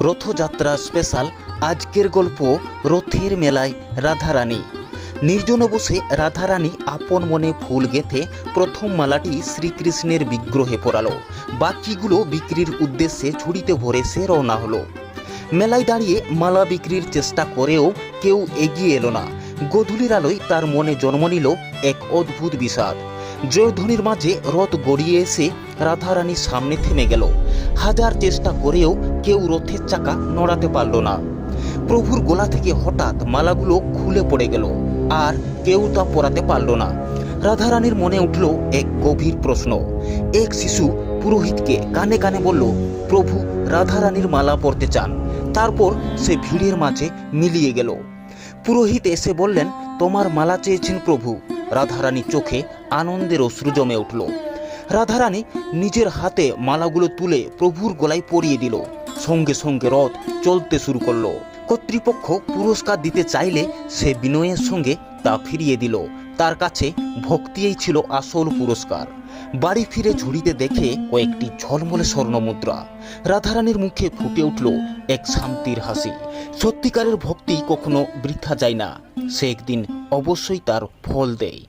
Rathyatra special আজকের গল্প রথের মেলায় রাধারানী। নির্জনে বসে রাধারানী আপন মনে ফুল গেঁথে প্রথম মালাটি শ্রীকৃষ্ণের বিগ্রহে পরালো বাকিগুলো বিক্রির উদ্দেশ্যে ঝুড়িতে ভরে সে রওনা হলো। মেলায় দাঁড়িয়ে মালা বিক্রির চেষ্টা করেও কেউ এগিয়ে এলো না। গধূলির আলোয় তার মনে জন্ম নিল এক অদ্ভুত বিষাদ। জয়ধ্বনির মাঝে রথ গড়িয়ে এসে রাধারানীর সামনে থেমে গেল। হাজার চেষ্টা করেও কেউ রথের চাকা নড়াতে পারল না। প্রভুর গোলা থেকে হঠাৎ মালাগুলো খুলে পড়ে গেল, আর কেউ তা পরাতে পারল না। রাধারানীর মনে উঠল এক গভীর প্রশ্ন। এক শিশু পুরোহিতকে কানে কানে বলল, প্রভু, রাধারানীর মালা পরতে চান। তারপর সে ভিড়ের মাঝে মিলিয়ে গেল। পুরোহিত এসে বললেন, তোমার মালা চেয়েছেন প্রভু। রাধারানী চোখে আনন্দের অশ্রু জমে উঠল। রাধারানী নিজের হাতে মালাগুলো তুলে প্রভুর গলায় পরিয়ে দিল। সঙ্গে সঙ্গে রথ চলতে শুরু করল। কর্তৃপক্ষ পুরস্কার দিতে চাইলে সে বিনয়ের সঙ্গে তা ফিরিয়ে দিল। তার কাছে ভক্তিই ছিল আসল পুরস্কার। বাড়ি ফিরে ঝুড়িতে দেখে কয়েকটি ঝলমলে স্বর্ণ মুদ্রা রাধারানীর মুখে ফুটে উঠল এক শান্তির হাসি। সত্যিকারের ভক্তি কখনো বৃথা যায় না। সে একদিন অবশ্যই তার ফল দেয়।